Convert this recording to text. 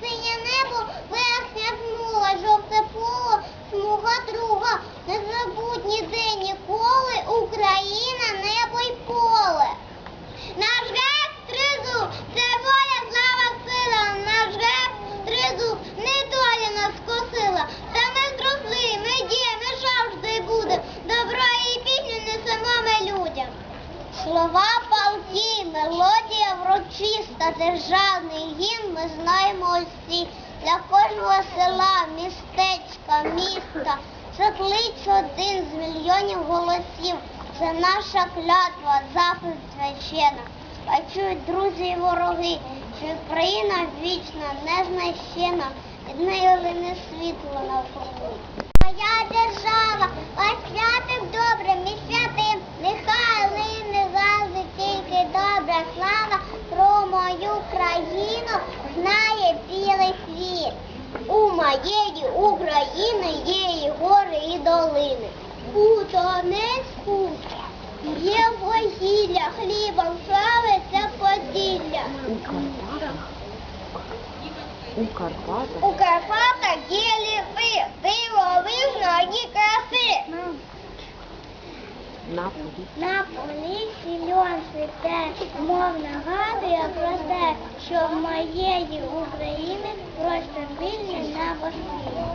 синє небо, змуга, жовте поле, смуга друга. Незабутні день ніколи Україна, небо й поле. Наш герб тризуб, це воля, слава, сила. Наш герб тризуб, не доля нас скосила. Та ми зросли, ми є, ми завжди буде. Добро і пісню несемо ми людям. Слова державний гімн ми знаємо усі. Для кожного села, містечка, міста. Це клич один з мільйонів голосів. Це наша клятва, заповідь священа. Бачують друзі і вороги, що Україна вічна, незнищена, від неї лине світло навкруги. Моя держава, моєї України є і гори, і долини. У Донецьку є вугілля, хлібом славиться Поділля. У Карпатах. У Карпатах є На полі. льон цвіте, мов нагадує про те, що в моєї України просто вільне на.